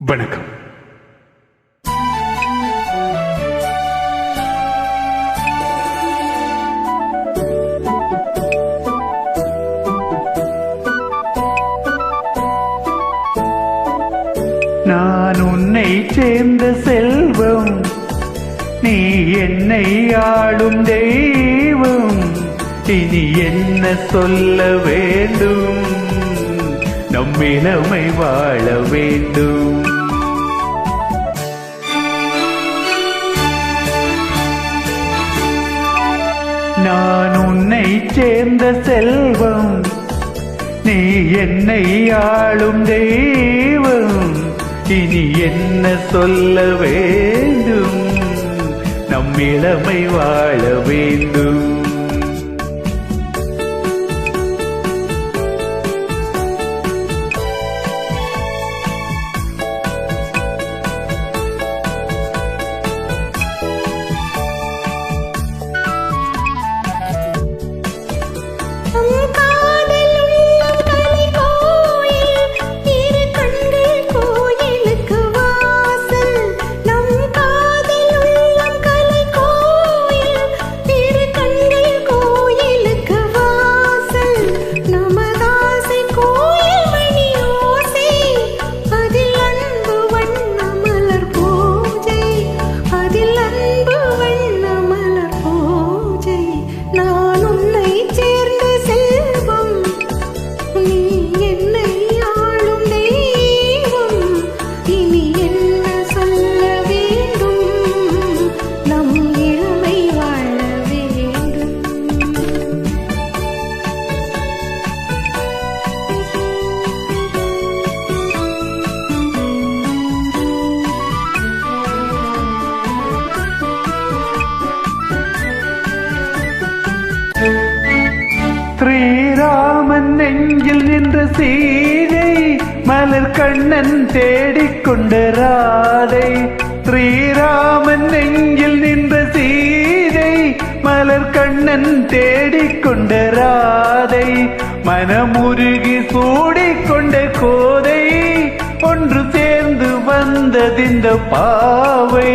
வணக்கம். நான் உன்னை சேர்ந்த செல்வம் நீ என்னை ஆளும் தெய்வம் இனி என்ன சொல்ல வேண்டும்? நம் இளமை வாழ வேண்டும். நான் உன்னை சேர்ந்த செல்வம் நீ என்னை ஆளும் தெய்வம் இனி என்ன சொல்ல வேண்டும்? நம் இளமை வாழ வேண்டும். நெஞ்சில் நின்ற சீதை மலர் கண்ணன் தேடிக்கொண்ட ராதை. ஸ்ரீராமன் நெஞ்சில் நின்ற சீதை மலர் கண்ணன் தேடிக்கொண்ட ராதை. மனமுருகி சூடிக்கொண்ட கோதை ஒன்று சேர்ந்து வந்ததிந்த பாவை.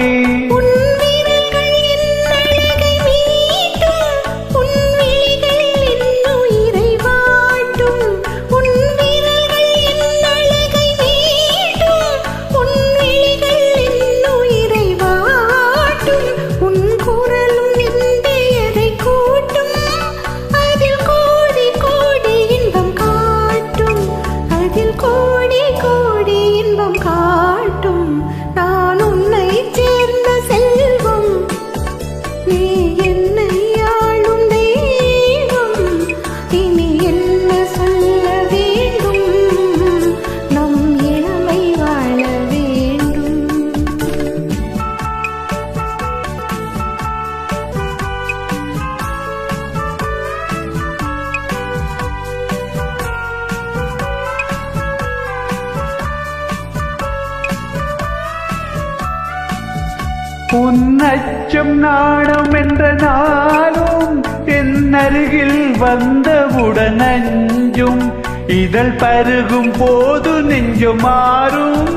உன்னச்சம் நாணம் என்ற நாளும் என் அருகில் வந்தவுடன் அஞ்சும் இதழ் பருகும் போது நெஞ்சம் மாறும்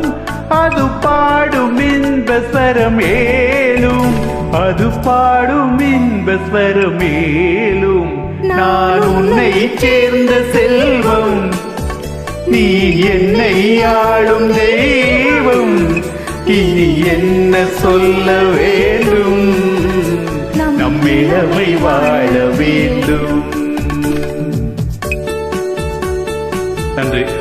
அது பாடும் இன்ப ஸ்வரம் ஏலும் அது பாடும் இன்ப ஸ்வரம் ஏலும். நான் உன்னை சேர்ந்த செல்வம் நீ என்னை ஆளும் இனி என்ன சொல்ல வேண்டும்? நம் இளமை வாழ வேண்டும். நன்றி.